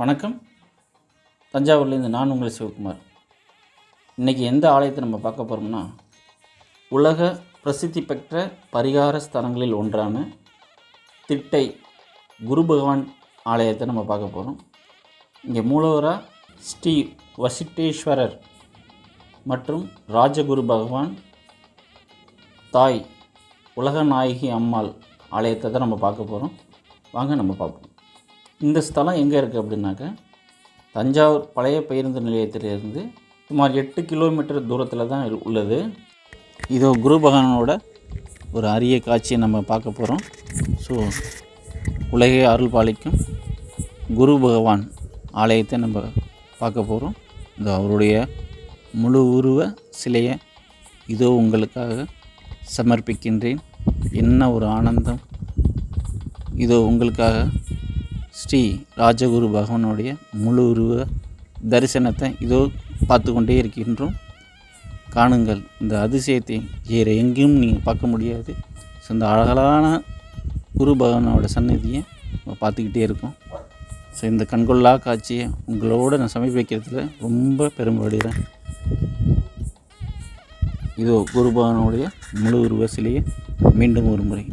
வணக்கம். தஞ்சாவூர்லேருந்து நான் உங்கள் சிவகுமார். இன்றைக்கி எந்த ஆலயத்தை நம்ம பார்க்க போகிறோம்னா உலக பிரசித்தி பெற்ற பரிகார ஸ்தலங்களில் ஒன்றான திட்டை குரு பகவான் ஆலயத்தை நம்ம பார்க்க போகிறோம் இங்கே மூலவராக ஸ்ரீ வசிட்டேஸ்வரர் மற்றும் ராஜகுரு பகவான் தாய் உலகநாயகி அம்மாள் ஆலயத்தை தான் நம்ம பார்க்க போகிறோம் வாங்க நம்ம பார்ப்போம். இந்த ஸ்தலம் எங்கே இருக்குது அப்படின்னாக்க தஞ்சாவூர் பழைய பேருந்து நிலையத்திலிருந்து சுமார் எட்டு கிலோமீட்டர் தூரத்தில் தான் உள்ளது. இதோ குரு பகவானோட ஒரு அரிய காட்சியை நம்ம பார்க்க போகிறோம் ஸோ உலகே அருள் பாலிக்கும் குரு பகவான் ஆலயத்தை நம்ம பார்க்க போகிறோம் இந்த அவருடைய முழு உருவ சிலையை இதோ உங்களுக்காக சமர்ப்பிக்கின்றேன். என்ன ஒரு ஆனந்தம். இதோ உங்களுக்காக ஸ்ரீ ராஜகுரு பகவானுடைய முழு உருவ தரிசனத்தை இதோ பார்த்து கொண்டே இருக்கின்றோம். காணுங்கள் இந்த அதிசயத்தை வேறு எங்கேயும் நீங்கள் பார்க்க முடியாது. ஸோ இந்த அழகான குரு பகவானோட சந்நிதியை நம்ம பார்த்துக்கிட்டே இருக்கோம். ஸோ இந்த கண்கொள்ளா காட்சியை உங்களோட நான் சமர்ப்பிக்கிறதுல ரொம்ப பெருமைப்படுகிறேன் இதோ குரு பகவானுடைய முழு உருவ சிலையை மீண்டும் ஒரு முறை.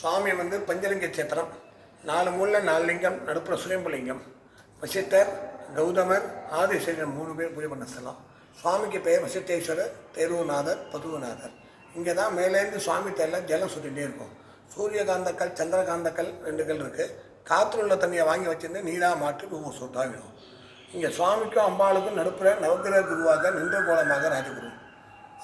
சுவாமி வந்து பஞ்சலிங்க சேத்திரம் நாலு மூல நாலு லிங்கம் நடுப்புற சுயம்புலிங்கம் வசித்தர் கௌதமர் ஆதிசேகர் மூணு பேர் பூஜை பண்ண ஸ்தலம். சுவாமிக்கு பெயர் வசித்தேஸ்வரர் தேருவநாதர் பதுவுநாதர். இங்கே தான் மேலேருந்து சுவாமி தேரில் ஜலம் சுற்றிகிட்டே இருக்கும். சூரியகாந்தக்கல் சந்திரகாந்தக்கல் ரெண்டு கல் இருக்குது காற்று உள்ள தண்ணியை வாங்கி வச்சிருந்து நீராக மாற்றி பூமி சுத்தாவிடும் இங்கே சுவாமிக்கும் அம்பாளுக்கும் நடுப்புற நவக்கிரக குருவாக நின்ற கோலமாக ராஜகுரு.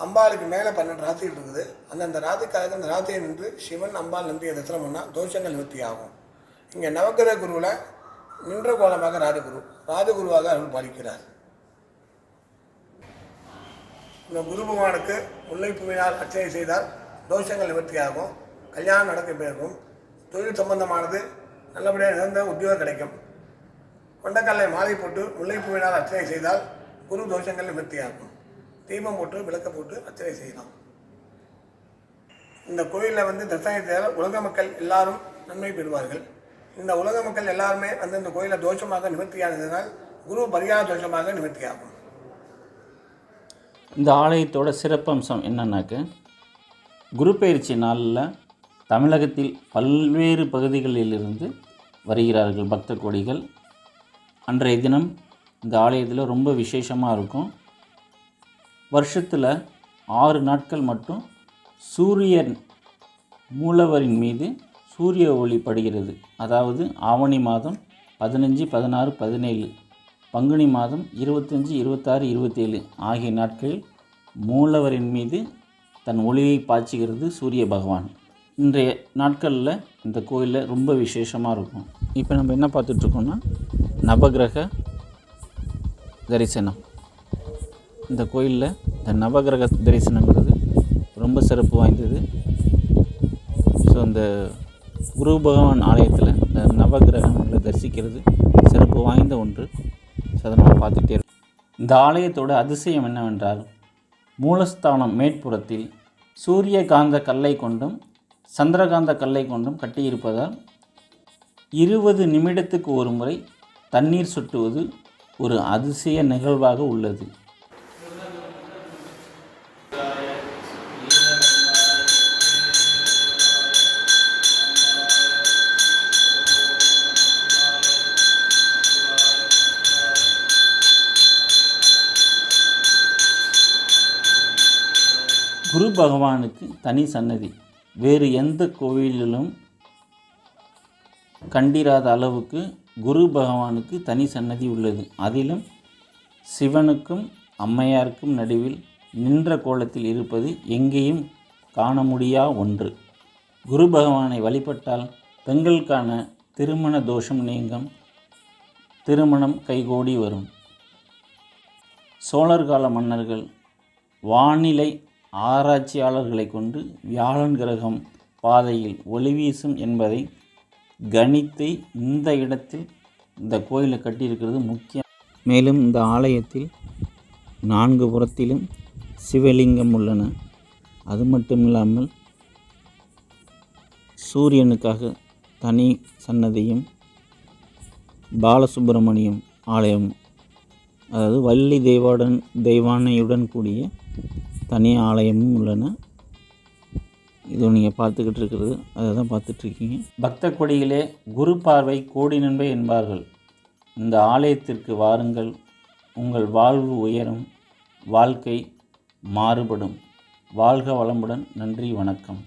அம்பாளுக்கு மேலே பன்னெண்டு ராத்திரிகள் இருக்குது. அந்தந்த ராத்திரிக்காக அந்த ராத்திரியை நின்று சிவன் அம்பாள் நந்தியை தரிசனம் பண்ணால் தோஷங்கள் நிவர்த்தி ஆகும். இங்கே நவக்கிரக குருவில் நின்ற கோலமாக ராஜகுரு. ராஜகுருவாக அருள் பாலிக்கிறார். இந்த குரு பகவானுக்கு முல்லைப்பூவினால் அர்ச்சனை செய்தால் தோஷங்கள் நிவர்த்தியாகும் கல்யாணம் நடக்க பிறகும் தொழில் சம்பந்தமானது நல்லபடியாக நிறந்த உத்தியோகம் கிடைக்கும். கொண்டக்கல்லை மாலை போட்டு முல்லைப்பூவினால் அர்ச்சனை செய்தால் குரு தோஷங்கள் நிவர்த்தி ஆகும் தீபம் போட்டு விளக்க போட்டு அர்ச்சனை செய்யலாம். இந்த கோயிலில் வந்து தசாயத்தில் உலக மக்கள் எல்லாரும் நன்மை பெறுவார்கள். இந்த உலக மக்கள் எல்லாருமே வந்து இந்த கோயிலை தோஷமாக நிவர்த்தியானதினால் குரு பரிகார தோஷமாக நிவர்த்தியாகும். இந்த ஆலயத்தோட சிறப்பம்சம் என்னன்னாக்க குரு பயிற்சி நாளில் தமிழகத்தில் பல்வேறு பகுதிகளிலிருந்து வருகிறார்கள் பக்த கோடிகள். அன்றைய தினம் இந்த ஆலயத்தில் ரொம்ப விசேஷமாக இருக்கும். வருஷத்தில் ஆறு நாட்கள் மட்டும் சூரியன் மூலவரின் மீது சூரிய ஒளி படுகிறது. அதாவது ஆவணி மாதம் பதினஞ்சு பதினாறு பதினேழு பங்குனி மாதம் இருபத்தஞ்சி இருபத்தாறு இருபத்தேழு ஆகிய நாட்களில் மூலவரின் மீது தன் ஒளியை பாய்ச்சுகிறது சூரிய பகவான். இன்றைய நாட்களில் இந்த கோயிலில் ரொம்ப விசேஷமாக இருக்கும். இப்போ நம்ம என்ன பார்த்துட்ருக்கோம்னா நவகிரக தரிசனம். இந்த கோயிலில் இந்த நவகிரக தரிசனங்கிறது ரொம்ப சிறப்பு வாய்ந்தது. ஸோ இந்த குரு பகவான் ஆலயத்தில் இந்த நவகிரகங்களை தரிசிக்கிறது சிறப்பு வாய்ந்த ஒன்று. சதனமாக அதை நம்ம பார்த்துட்டே இருக்கோம். இந்த ஆலயத்தோட அதிசயம் என்னவென்றால் மூலஸ்தானம் மேற்புறத்தில் சூரியகாந்த கல்லை கொண்டும் சந்திரகாந்த கல்லை கொண்டும் கட்டியிருப்பதால் இருபது நிமிடத்துக்கு ஒரு முறை தண்ணீர் சுட்டுவது ஒரு அதிசய நிகழ்வாக உள்ளது. குரு பகவானுக்கு தனி சன்னதி. வேறு எந்த கோவிலிலும் கண்டிராத அளவுக்கு குரு பகவானுக்கு தனி சன்னதி உள்ளது. அதிலும் சிவனுக்கும் அம்மையாருக்கும் நடுவில் நின்ற கோலத்தில் இருப்பது எங்கேயும் காண முடியா ஒன்று. குரு பகவானை வழிபட்டால் பெண்களுக்கான திருமண தோஷம் நீங்கும். திருமணம் கைகோடி வரும். சோழர் கால மன்னர்கள் வானிலை ஆராய்ச்சியாளர்களை கொண்டு வியாழன் கிரகம் பாதையில் ஒளி வீசும் என்பதை கணித்து இந்த இடத்தில் இந்த கோயிலை கட்டியிருக்கிறது முக்கியம். மேலும் இந்த ஆலயத்தில் நான்கு புறத்திலும் சிவலிங்கம் உள்ளன. அது மட்டும் இல்லாமல் சூரியனுக்காக தனி சன்னதியும் பாலசுப்பிரமணியம் ஆலயம் அதாவது வள்ளி தெய்வாடன் தெய்வானையுடன் கூடிய தனி ஆலயமும் உள்ளன. இது நீங்கள் பார்த்துக்கிட்டு இருக்கிறது அதை தான் பார்த்துட்ருக்கீங்க. பக்த கொடியிலே குரு பார்வை கோடி நன்மை என்பார்கள். இந்த ஆலயத்திற்கு வாருங்கள் உங்கள் வாழ்வு உயரும் வாழ்க்கை மாறுபடும். வாழ்க வளமுடன் நன்றி வணக்கம்.